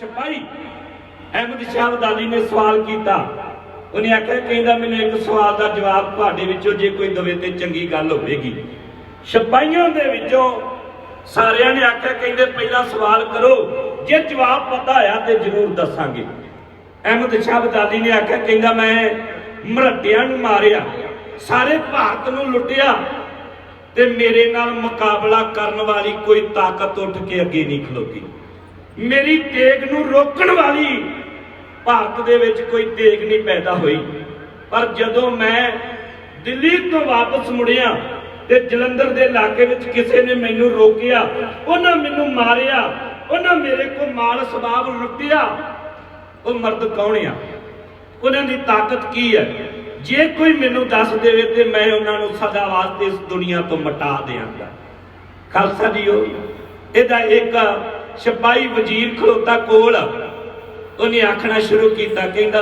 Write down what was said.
ਸਿਪਾਹੀ ਅਹਿਮਦ ਸ਼ਾਹ ਅਬਦਾਲੀ ਨੇ ਸਵਾਲ ਕੀਤਾ। ਉਹਨੇ ਆਖਿਆ, ਕਹਿੰਦਾ, ਮੈਨੂੰ ਇੱਕ ਸਵਾਲ ਦਾ ਜਵਾਬ ਤੁਹਾਡੇ ਵਿੱਚੋਂ ਜੇ ਕੋਈ ਦਵੇ ਤੇ ਚੰਗੀ ਗੱਲ ਹੋਵੇਗੀ। ਸਿਪਾਹੀਆਂ ਦੇ ਵਿੱਚੋਂ ਸਾਰਿਆਂ ਨੇ ਆਖਿਆ, ਕਹਿੰਦੇ, ਪਹਿਲਾ ਸਵਾਲ ਕਰੋ। ਜੇ ਜਵਾਬ ਪਤਾ ਆਇਆ ਤੇ ਜ਼ਰੂਰ ਦੱਸਾਂਗੇ। ਅਹਿਮਦ ਸ਼ਾਹ ਅਬਦਾਲੀ ਨੇ ਆਖਿਆ, ਕਹਿੰਦਾ, ਮੈਂ ਮਰਹੱਟਿਆਂ ਨੂੰ ਮਾਰਿਆ, ਸਾਰੇ ਭਾਰਤ ਨੂੰ ਲੁੱਟਿਆ ਤੇ ਮੇਰੇ ਨਾਲ ਮੁਕਾਬਲਾ ਕਰਨ ਵਾਲੀ ਕੋਈ ਤਾਕਤ ਉੱਠ ਕੇ ਅੱਗੇ ਨਹੀਂ ਖਲੋਤੀ ਮੇਰੀ ਤੇਗ ਨੂੰ ਰੋਕਣ ਵਾਲੀ ਭਾਰਤ ਦੇ ਵਿੱਚ ਕੋਈ ਤੇਗ ਨਹੀਂ ਪੈਦਾ ਹੋਈ। ਪਰ ਜਦੋਂ ਮੈਂ ਦਿੱਲੀ ਤੋਂ ਵਾਪਸ ਮੁੜਿਆ ਤੇ ਜਲੰਧਰ ਦੇ ਇਲਾਕੇ ਵਿੱਚ ਕਿਸੇ ਨੇ ਮੈਨੂੰ ਰੋਕਿਆ, ਉਹਨਾਂ ਮੈਨੂੰ ਮਾਰਿਆ, ਉਹਨਾਂ ਮੇਰੇ ਕੋਲ ਮਾਲ ਸਬਾਬ ਲੁੱਟਿਆ, ਉਹ ਮਰਦ ਕੌਣ ਆ? ਉਹਨਾਂ ਦੀ ਤਾਕਤ ਕੀ ਹੈ? ਜੇ ਕੋਈ ਮੈਨੂੰ ਦੱਸ ਦੇਵੇ ਤੇ ਮੈਂ ਉਹਨਾਂ ਨੂੰ ਸਦਾ ਵਾਸਤੇ ਇਸ ਦੁਨੀਆ ਤੋਂ ਮਟਾ ਦਿਆਂਗਾ ਖਾਲਸਾ ਜੀਓ, ਇਹਦਾ ਇੱਕ ਸਿਪਾਹੀ ਵਜ਼ੀਰ ਖਲੋਤਾ ਕੋਲ ਉਹਨੇ ਆਖਣਾ ਸ਼ੁਰੂ ਕੀਤਾ ਕਹਿੰਦਾ